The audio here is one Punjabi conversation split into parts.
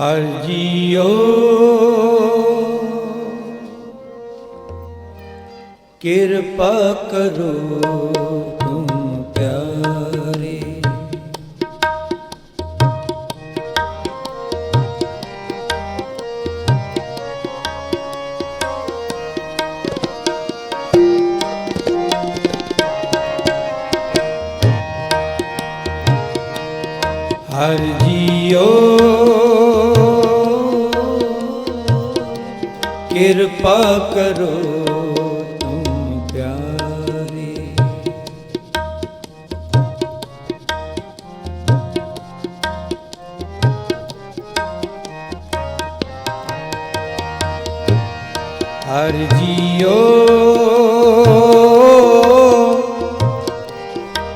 ਹਰ ਜੀਓ। ਕਿਰਪਾ ਕਰੋ ਤੁਮ ਪਿਆਰੇ। ਹਰ ਜੀਓ। ਕਿਰਪਾ ਕਰੋ ਤੁਮ ਪਿਆਰੇ। ਹਰ ਜੀਓ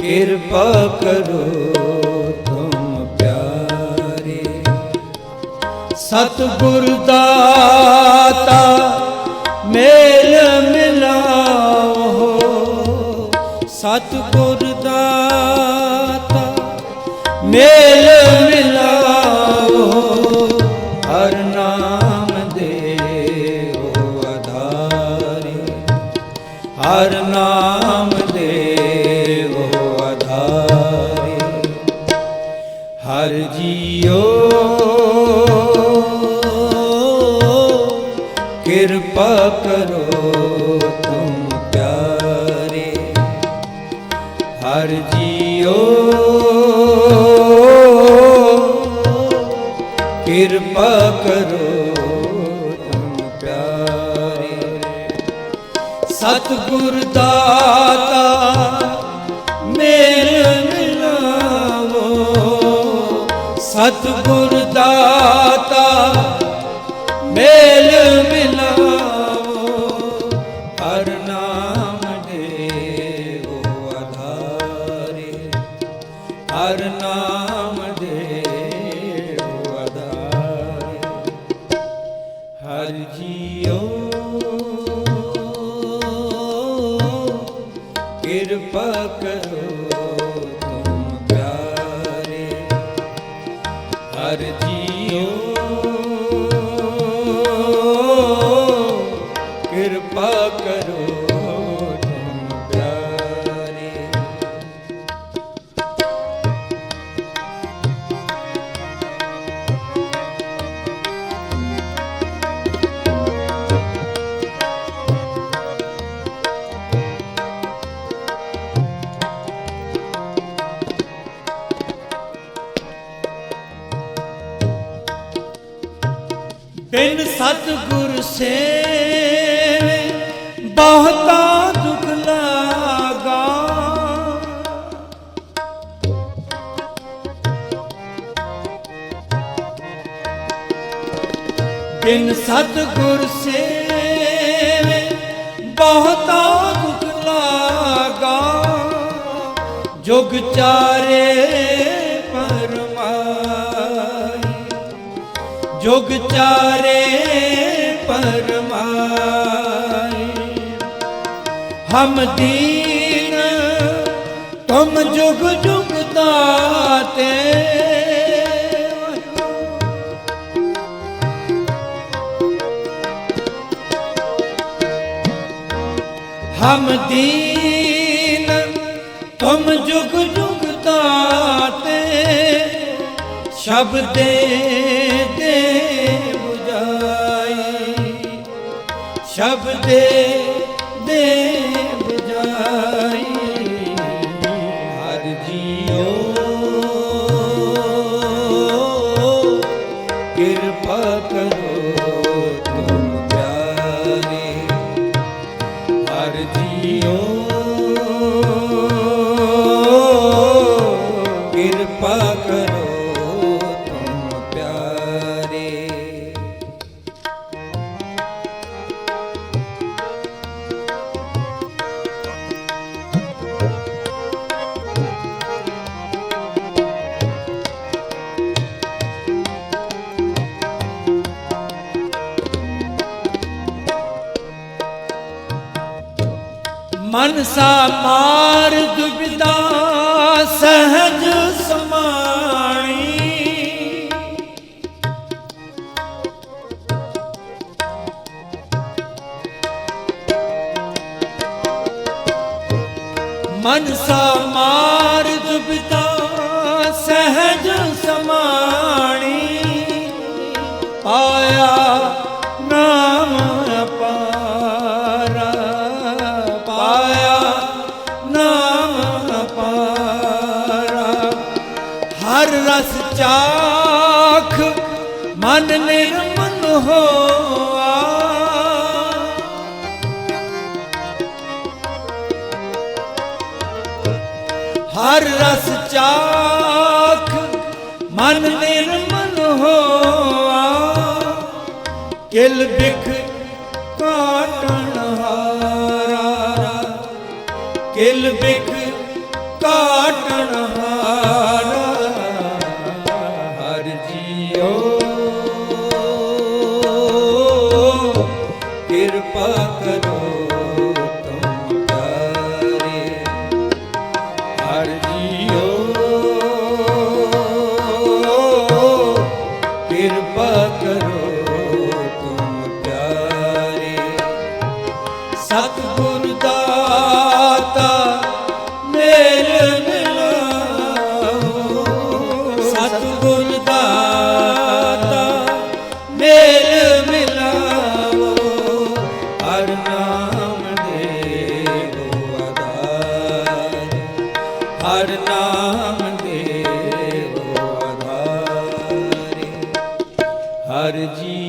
ਕਿਰਪਾ ਕਰੋ ਸਤਿਗੁਰ ਦਾਤਾ ਮੇਲ ਮਿਲਾਓ। ਸਤਿਗੁਰ ਦਾਤਾ ਮੇਲ ਜੀਓ ਕਿਰਪਾ ਕਰੋ ਤੁਮ ਪਿਆਰੇ। ਸਤਿਗੁਰ ਦਾਤਾ ਮੇਲ ਮਿਲਾਵੋ। ਸਤਿਗੁਰ ਦਾਤਾ ਹਰ ਨਾਮ ਦੇ ਆਧਾਰੇ ਹਰ ਜੀਓ ਕਿਰਪਾ ਕਰੋ ਤੁਮ ਪਿਆਰੇ। ਹਰ ਜੀਓ ਕਿਰਪਾ ਕਰੋ ਬਿਨ ਸਤਿਗੁਰ ਸੇਵੇ ਬਹੁਤਾ ਦੁਖ ਲਾਗਾ। ਬਿਨ ਸਤਿਗੁਰ ਸੇਵੇ ਬਹੁਤਾ ਦੁਖ ਲਾਗਾ। ਜੁਗ ਚਾਰੇ ਜੁਗ ਚਾਰੇ ਪਰਮਾਈ ਹਮ ਦੀਨ, ਤੁਮ ਜੁਗ ਜੁਗ ਦਾਤੇ। ਹਮ ਦੀਨ, ਤੁਮ ਜੁਗ ਜੁਗ ਦਾਤੇ। ਸ਼ਬਦੇ ਸ਼ਬਦੇ ਦੇ ਮਨਸਾ ਮਾਰ ਦੁਬਿਦਾ ਸਹਜ ਸਮਾਣੀ। ਮਨਸਾ ਮਾਰ ਕਿਲ ਬਿਖ ਕਾਟਣ ਹਾਰਾ। ਕਿਲ ਬਿਖ ਹਰ ਨਾਮ ਦੇਵੋ ਆਧਾਰੇ। ਹਰ ਜੀ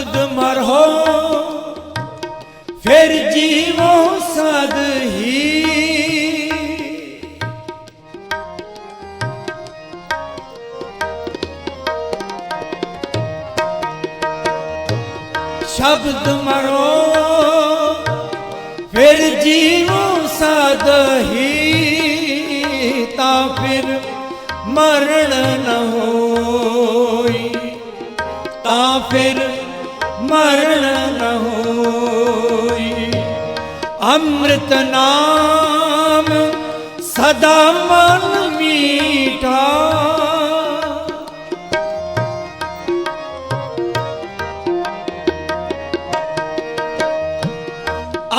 ਸ਼ਬਦ ਮਰਹੋ ਫਿਰ ਜੀਵੋ ਸਦ ਹੀ। ਸ਼ਬਦ ਮਰੋ, ਫਿਰ ਜੀਵੋ ਸਦ ਹੀ, ਤਾਂ ਫਿਰ ਮਰਨ ਨ ਹੋਈ ਮਰਨ ਨ ਹੋਈ ਅੰਮ੍ਰਿਤ ਨਾਮ ਸਦਾ ਮਨ ਮੀਠਾ।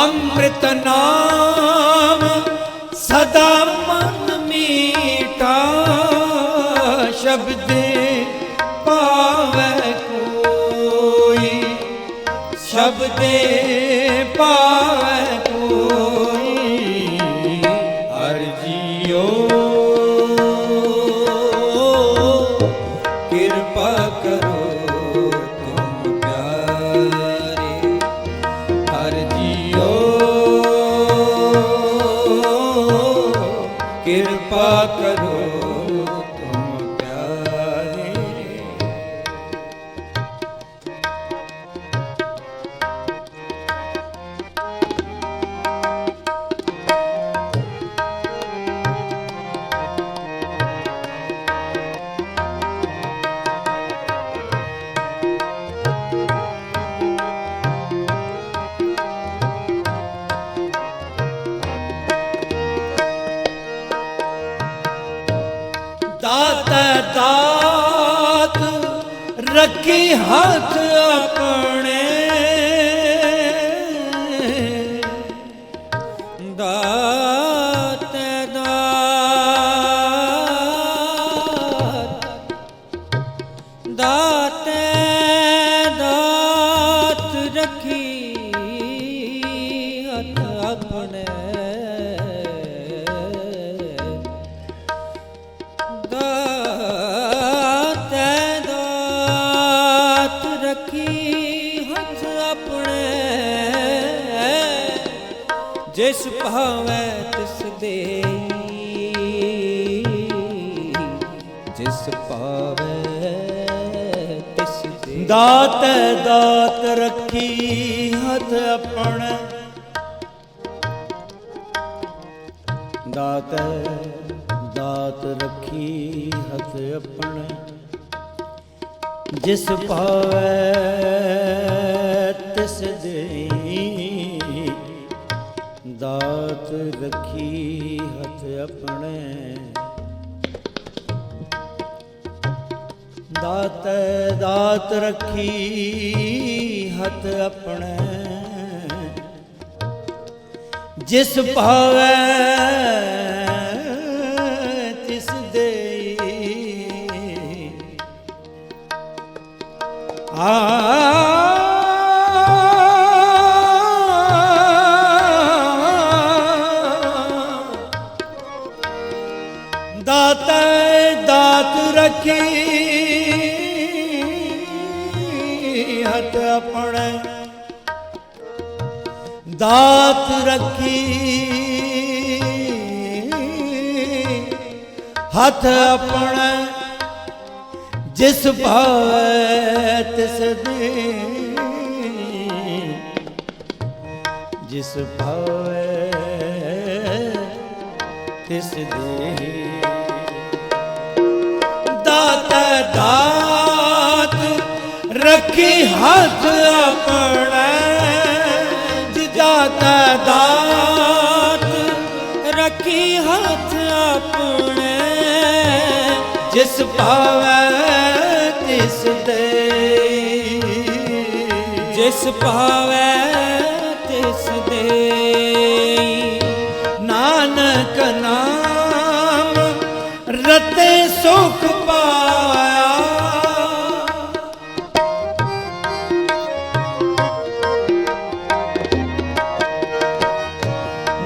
ਅੰਮ੍ਰਿਤ ਨਾਮ ਸ਼ਬਦੇ ਪਾਵੈ ਕੋਈ ਹਰ ਜੀਓ ਕਿਰਪਾ ਕਰੋ ਰੱਖੀ ਜਿਸ ਭਾਵੈ ਤਿਸ ਦੇਈ। ਜਿਸ ਭਾਵੈ ਤਿਸ ਦੇਈ। ਦਾਤ ਦਾਤ ਰੱਖੀ ਹੱਥ ਆਪਣਾ। ਦਾਤ ਦਾਤ ਰੱਖੀ ਹੱਥ ਆਪਣਾ। ਜਿਸ ਭਾਵੈ ਰੱਖੀ ਹੱਥ ਆਪਣੇ। ਦਾਤ ਦਾਤ ਰੱਖੀ ਹੱਥ ਆਪਣੇ। ਜਿਸ ਭਾਵੈ ਤਿਸ ਦੇਈ। ਆ ਦਾਤ ਰੱਖੀ। ਹੱਥ ਆਪਣਾ ਜਿਸ ਭਾਵੈ ਤਿਸ ਦੇ। ਜਿਸ ਭਾਵੈ ਤਿਸ ਦੇ। ਦਾਤ ਦਾਤ ਰੱਖੀ ਹੱਥ ਆਪਣਾ। ਦਾਤ ਦਾਤ ਰੱਖੀ ਹੱਥ ਆਪਣੇ, ਜਿਸ ਭਾਵੈ ਤਿਸ ਦੇ ਜਿਸ ਭਾਵੈ ਤਿਸ ਦੇਈ ਨਾਨਕ ਨਾਮ ਰਤੇ ਸੁਖ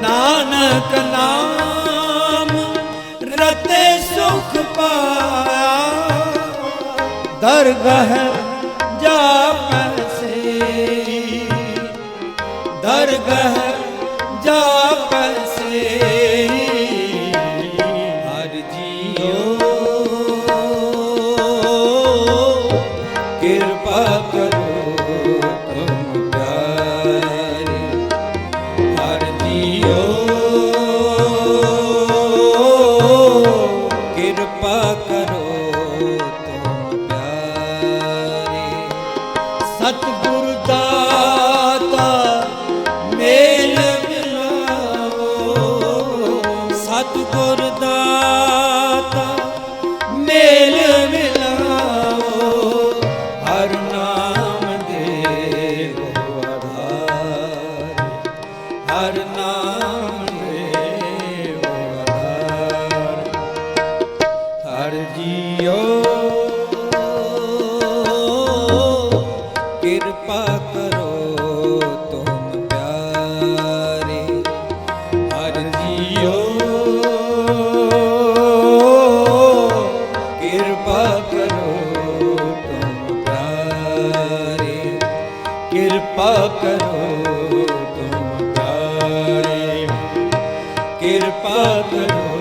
ਨਾਨਕ ਨਾਮ ਰਤੇ ਸੁਖ ਪਾਇਆ। ਦਰਗਹ ਜਾ ਪੈਸੇ ਦਰਗਹ ਜਾ ਕਰੋ ਤੁਮ ਪਿਆਰੇ। ਕਿਰਪਾ ਕਰੋ ਤੁਮ ਪਿਆਰੇ। ਕਿਰਪਾ ਕਰੋ